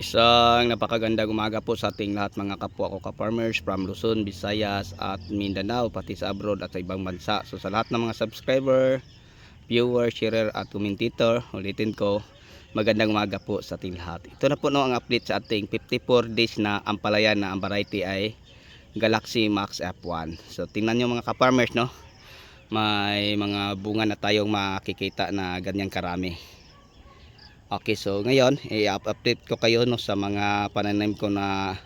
Isang napakagandang umaga po sa ating lahat mga kapwa ko ka-farmers from Luzon, Visayas at Mindanao pati sa abroad at sa ibang bansa. So sa lahat ng mga subscriber, viewer, sharer at commentator, ulitin ko, magandang umaga po sa ating lahat. Ito na po no ang update sa ating 54 days na ampalayan na ang variety ay Galaxy Max F1. So tingnan nyo mga ka-farmers no, may mga bunga na tayong makikita na ganyan karami. Okay, so ngayon, i-update ko kayo no sa mga pananim ko na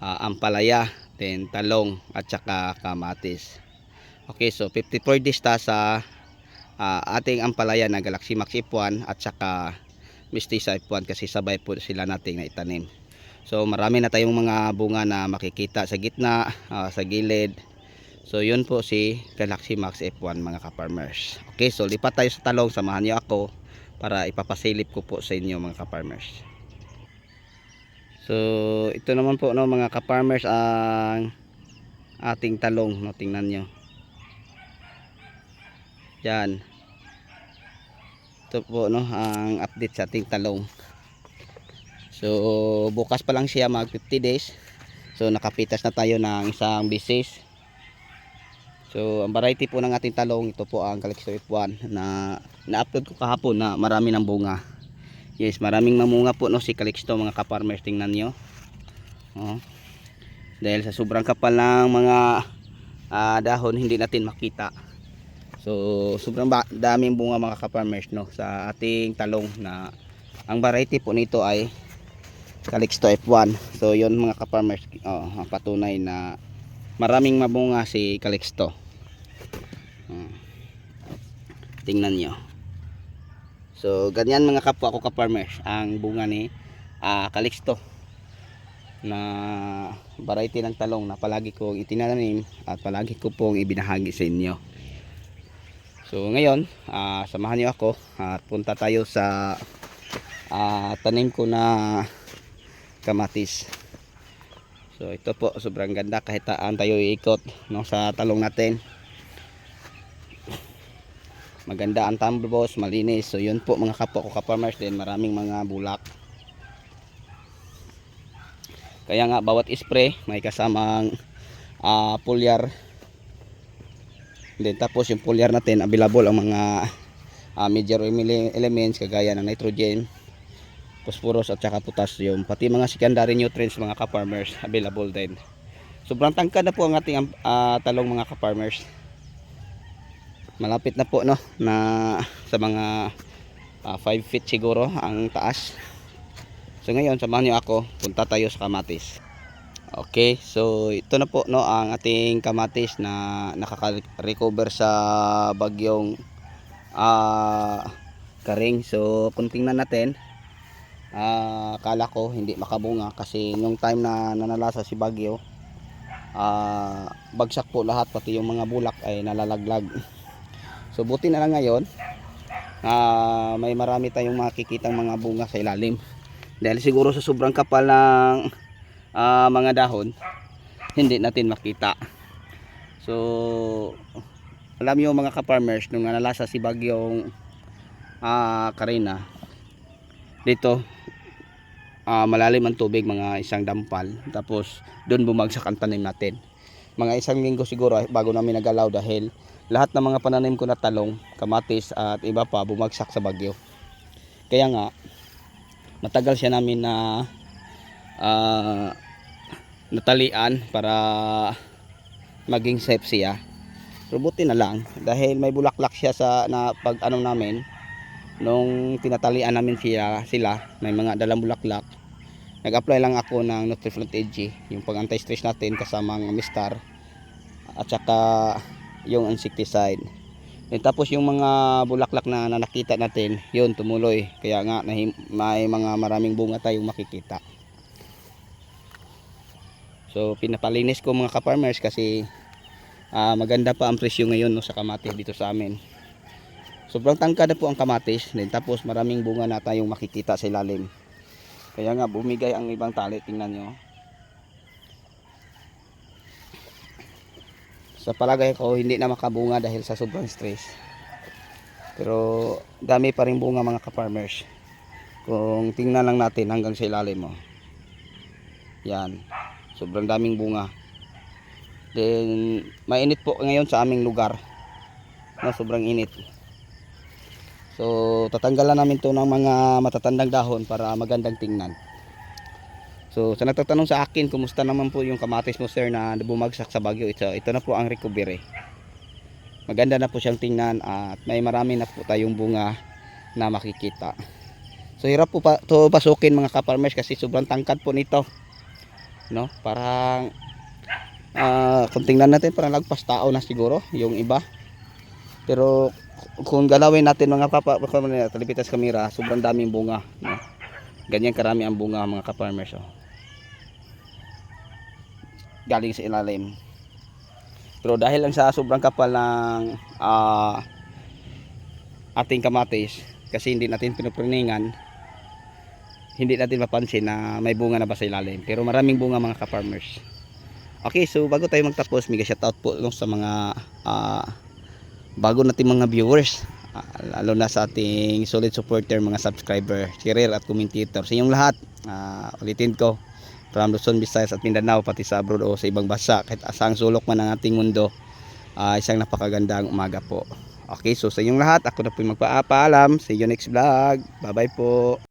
ah, ampalaya, then talong at saka kamatis. Okay, so 54 days ta sa ah, ating ampalaya na Galaxy Max F1 at saka Mistisa F1 kasi sabay po sila nating na itanim. So marami na tayong mga bunga na makikita sa gitna, ah, sa gilid. So yun po si Galaxy Max F1 mga ka-farmers. Okay, so lipat tayo sa talong, samahan niyo ako para ipapasilip ko po sa inyo mga ka-farmers. So, ito naman po no mga ka-farmers ang ating talong, no tingnan nyo. Yan. Ito po no ang update sa ating talong. So, bukas pa lang siya mag 50 days. So, nakapitas na tayo ng isang bisis. So, ang variety po ng ating talong, ito po ang Calixto F1 na na-upload ko kahapon na marami ng bunga. Yes, maraming mamunga po no si Calixto mga ka-farmers tingnan niyo. Oh. Dahil sa sobrang kapal ng mga ah, dahon hindi natin makita. So, sobrang daming bunga mga ka-farmers no sa ating talong na ang variety po nito ay Calixto F1. So, yon mga ka-farmers, oh, patunay na maraming mabunga si Calixto. Hmm. Tingnan nyo. So, ganyan mga kapwa ko ka-farmers, ang bunga ni ah, Calixto na variety ng talong na palagi kong itinanim at palagi ko pong ibinahagi sa inyo. So, ngayon, ah, samahan niyo ako at punta tayo sa ah, tanim ko na kamatis. So ito po sobrang ganda kahit taan tayo iikot no sa talong natin. Maganda ang tambos, malinis. So yun po mga kapwa ko ka-farmers din, maraming mga bulak. Kaya nga bawat spray may kasamang ah pulyar. Then tapos yung pulyar natin available ang mga ah, major ele- elements kagaya ng nitrogen, phosphorus at saka potassium pati mga secondary nutrients mga ka-farmers available din. Sobrang tangkad na po ang ating ah, talong mga ka-farmers. Malapit na po no na sa mga 5 feet siguro ang taas. So ngayon samahan niyo ako punta tayo sa kamatis. Okay so ito na po no ang ating kamatis na nakaka-recover sa bagyong ah karing. So kung tingnan natin Ah, akala ko hindi makabunga kasi nung time na nanalasa si Bagyo ah, bagsak po lahat pati yung mga bulak ay nalalaglag. So buti na lang ngayon ah, may marami tayong makikitang mga bunga sa ilalim. Dahil siguro sa sobrang kapal ng ah, mga dahon hindi natin makita. So alam niyo mga ka-farmers nung nanalasa si Bagyong ah, Karina dito ah, malalim ang tubig mga isang dampal. Tapos doon bumagsak ang tanim natin. Mga isang linggo siguro eh, bago namin nagalaw dahil lahat ng mga pananim ko na talong kamatis at iba pa bumagsak sa bagyo. Kaya nga matagal siya namin na ah, natalian para maging safe siya pero buti na lang dahil may bulaklak siya sa na pag ano namin nung tinatalian namin siya, sila, may mga dalang bulaklak, nag-apply lang ako ng Nutriflant AG, yung pag anti-stress natin kasamang mistar, at saka yung insecticide. And tapos yung mga bulaklak na, na nakita natin, yun tumuloy. Kaya nga may mga maraming bunga tayong makikita. So pinapalinis ko mga ka-farmers kasi ah, maganda pa ang presyo ngayon no, sa kamatis dito sa amin. Sobrang tangkad na po ang kamatis. Then, tapos maraming bunga na tayong makikita sa ilalim. Kaya nga bumigay ang ibang tali. Tingnan nyo. Sa palagay ko hindi na makabunga dahil sa sobrang stress. Pero dami pa rin bunga mga ka-farmers. Kung tingnan lang natin hanggang sa ilalim mo. Yan. Sobrang daming bunga. Then, mainit po ngayon sa aming lugar. No, sobrang init. So, tatanggalan namin to ng mga matatandang dahon para magandang tingnan. So, sa nagtatanong sa akin, kumusta naman po yung kamatis mo sir na bumagsak sa bagyo? Ito, ito na po ang recovery. Maganda na po siyang tingnan at may marami na po tayong bunga na makikita. So hirap po pa to pasukin mga kaparmers kasi sobrang tangkad po nito. No? Parang ah kung tingnan natin parang lagpas tao na siguro yung iba. Pero kung galawin natin mga papa talipitas kamera, sobrang daming bunga, no? Ganyan karami ang bunga mga kaparmers oh. Galing sa ilalim. Pero dahil lang sa sobrang kapal ng ah, ating kamatis kasi hindi natin pinupriningan hindi natin mapansin na may bunga na ba sa ilalim pero maraming bunga mga ka-farmers okay so bago tayo magtapos mega shoutout po no, sa mga ah, bago natin mga viewers Ah, lalo na sa ating solid supporter mga subscriber share at commentator sa inyong lahat. Ah, ulitin ko from Luzon, Visayas at Mindanao pati sa abroad o sa ibang bansa kahit asang sulok man ng ating mundo ah, isang napakagandang umaga po. Okay so sa inyong lahat ako na po yung magpapaalam. See you next vlog. Bye bye po